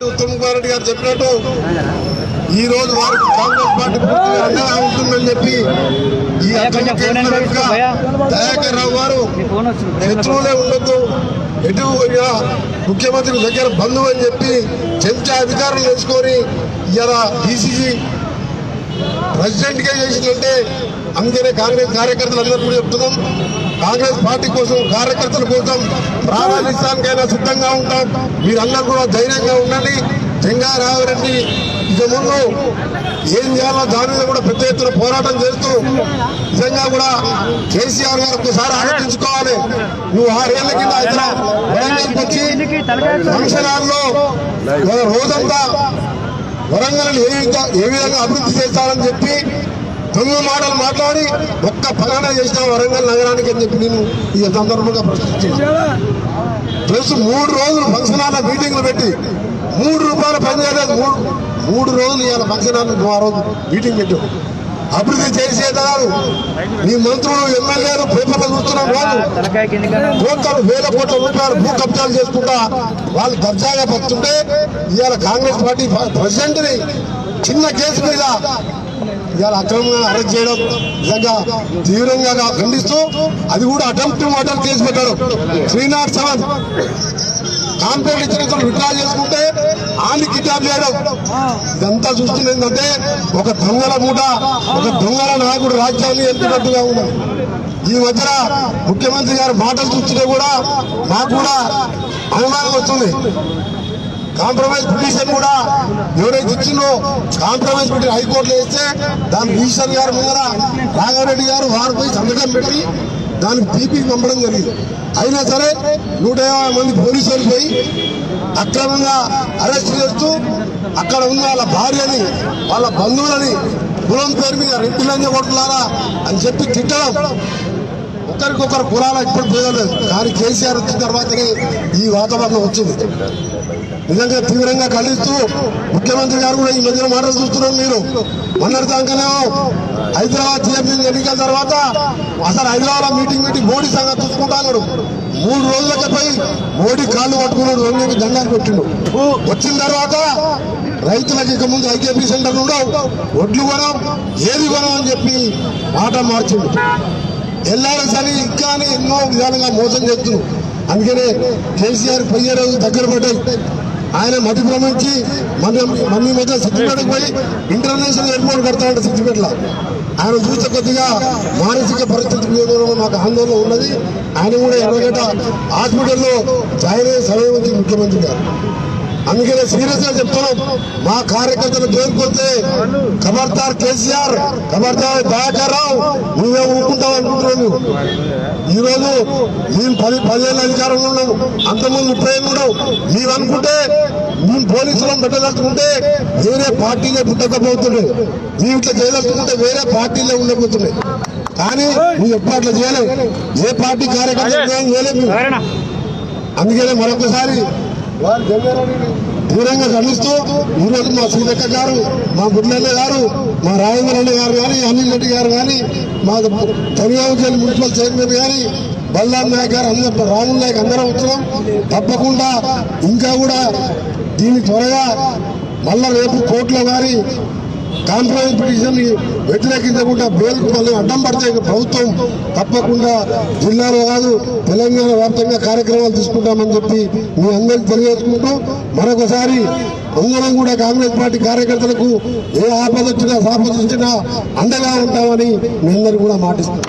ఉత్తమ్ కుమార్ రెడ్డి గారు చెప్పినట్టు ఈ రోజు వారికి కాంగ్రెస్ పార్టీ పూర్తిగా అండగా ఉంటుందని చెప్పి ఈ అక్రమ కేసుల వెనుక దయాకర్ రావు గారు శత్రువులే ఉండొద్దు ఎటు ముఖ్యమంత్రి దగ్గర బంధువు అని చెప్పి చెంచా అధికారులు వేసుకొని ఇలా ఈసీసీ ప్రెసిడెంట్గా చేసిందంటే అందుకనే కాంగ్రెస్ కార్యకర్తలు అందరూ కూడా చెప్తున్నాం. కాంగ్రెస్ పార్టీ కోసం కార్యకర్తల కోసం ప్రాణాలిస్తానికైనా సిద్ధంగా ఉంటాం. మీరందరూ కూడా ధైర్యంగా ఉండండి. జంగారావురెడ్డి ఇక ముందు ఏం చేయాలో దాని మీద కూడా పెద్ద ఎత్తున పోరాటం చేస్తూ నిజంగా కూడా కేసీఆర్ గారు ఒకసారి ఆలోచించుకోవాలి. నువ్వు ఆరేళ్ళ కింద హైదరాబాద్ వరంగల్కి వచ్చి ఫంక్షన్ హాల్లో రోజంతా వరంగల్ని ఏ విధంగా ఏ విధంగా అభివృద్ధి చేస్తారని చెప్పి తొమ్మిది మాటలు మాట్లాడి ఒక్క పలానా చేసిన వరంగల్ నగరానికి అని చెప్పి నేను ఈ సందర్భంగా ప్రశ్నించాను ప్లస్ మూడు రోజులు ఫంక్షన్ హాల్ మీటింగ్లు పెట్టి మూడు రూపాయలు పనిచేయలేదు మూడు మూడు రోజులు ఇవాళ ఫంక్షన్ హాల్ ఆ రోజు మీటింగ్ పెట్టావు అభివృద్ధి చేసేదారు నీ మంత్రులు ఎమ్మెల్యేలు పేపర్లు చూస్తున్నాం రోజు కోట్ల వేల కోట్ల రూపాయలు భూ కబ్జాలు చేసుకుంటా వాళ్ళు దర్జాగా బతుంటే ఇవాళ కాంగ్రెస్ పార్టీ ప్రెసిడెంట్ని చిన్న కేసు మీద ఇవాళ అక్రమంగా అరెస్ట్ చేయడం నిజంగా తీవ్రంగా ఖండిస్తూ అది కూడా అటెంప్ట్ మర్డర్ కేసు పెట్టారు త్రీ నాట్ సెవెన్. కాంపౌండ్ ఇచ్చిన విత్డ్రా చేసుకుంటే ఆని కిడ్నాప్ చేయడం. ఇదంతా చూస్తుంది ఏంటంటే ఒక దొంగల మూట ఒక దొంగల నాయకుడు రాజ్యాన్ని ఎంపినట్టుగా ఉన్నది ఈ మధ్యన ముఖ్యమంత్రి గారి మాటలు చూస్తుంటే కూడా మాకు కూడా అనుమానం వస్తుంది. కాంప్రమైజ్ పిటిషన్ కూడా ఎవరైతే ఇచ్చిందో కాంప్రమైజ్ పిటిషన్ హైకోర్టులో వేస్తే దాని పిటిషన్ గారు ముందర రాఘవరెడ్డి గారు వారు పోయి సంతకం పెట్టి దానికి పీపీ పంపడం జరిగింది. అయినా సరే నూట యాభై మంది పోలీసులు పోయి అక్రమంగా అరెస్ట్ చేస్తూ అక్కడ ఉన్న వాళ్ళ భార్యని వాళ్ళ బంధువులని కులం పేరు మీద రెడ్డి కొట్టులారా అని చెప్పి తిట్టడం. ఒకరికొకరు కులాల ఇప్పుడు పేదలేదు కానీ కేసీఆర్ వచ్చిన తర్వాతనే ఈ వాతావరణం వచ్చింది. నిజంగా తీవ్రంగా ఖండిస్తూ ముఖ్యమంత్రి గారు కూడా ఈ మధ్యన మాటలు చూస్తున్నాం మీరు. మొన్నటి హైదరాబాద్ టీఎంసీ ఎన్నికల తర్వాత అసలు హైదరాబాద్ మీటింగ్ మీటింగ్ మోడీ సంగతి చూసుకుంటాడు మూడు రోజులకి పోయి మోడీ కాళ్ళు పట్టుకున్నాడు రెండు దండాలు పెట్టిండు. వచ్చిన తర్వాత రైతులకు ఇక ముందు ఐకేపీ సెంటర్ ఉండవు. ఒడ్లు కొనం ఏది కొనం అని చెప్పి మాట మార్చిండు. ఎల్ఆర్ఎస్ అని ఇంకా ఎన్నో విధాలుగా మోసం చేస్తున్నారు. అందుకనే కేసీఆర్ పోయే రోజు దగ్గర పడ్డాయి. ఆయన మధుపురం నుంచి మన మమ్మీ మధ్య సిద్దిపేటకు పోయి ఇంటర్నేషనల్ ఎయిర్పోర్ట్ కడతాడు సిద్దిపేటలో. ఆయన చూస్తే కొద్దిగా మానసిక పరిస్థితి మీద మాకు ఆందోళన ఉన్నది. ఆయన కూడా ఎర్రగడ్డ హాస్పిటల్లో జాయిన్ అయ్యే సమయం ముఖ్యమంత్రి గారు అందుకనే సీరియస్గా చెప్తున్నాం మా కార్యకర్తలు జోలికొస్తే ఖబర్దార్ కేసీఆర్ ఖబర్దార్ దయాకర్ రావు నువ్వే ఊరుకుంటావు అనుకుంటున్నావు నువ్వు ఈ రోజు మేము పది పదిహేను అధికారంలో ఉన్నాము అంతకుముందు ముప్పై ఏళ్ళు ఉన్నావు మేము అనుకుంటే మేము పోలీసులను పెట్టదలుచుకుంటే వేరే పార్టీలే పుట్టకపోతుండే. ఇట్లా చేయదలుచుకుంటే వేరే పార్టీలే ఉండకపోతుండే. కానీ నువ్వు ఎప్పుడు అట్లా చేయలేవు. ఏ పార్టీ కార్యకర్త చేయలేవు. మేము. అందుకనే మరొకసారి దూరంగా జగన్మోహన్ తీవ్రంగా ఖండిస్తూ మా సీతక్క గారు మా బుడ్లన్న గారు మా రాజేంద్ర గారు కానీ అనిల్ రెడ్డి గారు కానీ మా తనియావుజల్ మున్సిపల్ చైర్మన్ కానీ బల్లాం నాయక్ గారు అందరూ రాముల్ నాయక్ అందరం వచ్చినాం తప్పకుండా ఇంకా కూడా దీన్ని త్వరగా మళ్ళా రేపు కోర్టులో గారి కాంప్రమైజ్ పిటిషన్ వ్యతిరేకించకుండా బెయిల్కు మళ్ళీ అడ్డం పడితే ప్రభుత్వం తప్పకుండా జిల్లాలో కాదు తెలంగాణ వ్యాప్తంగా కార్యక్రమాలు తీసుకుంటామని చెప్పి మీ అందరికి తెలియజేసుకుంటూ మరొకసారి అందరం కూడా కాంగ్రెస్ పార్టీ కార్యకర్తలకు ఏ ఆపద వచ్చినా సాపద వచ్చినా అండగా ఉంటామని మీ అందరూ కూడా మాటిస్తాం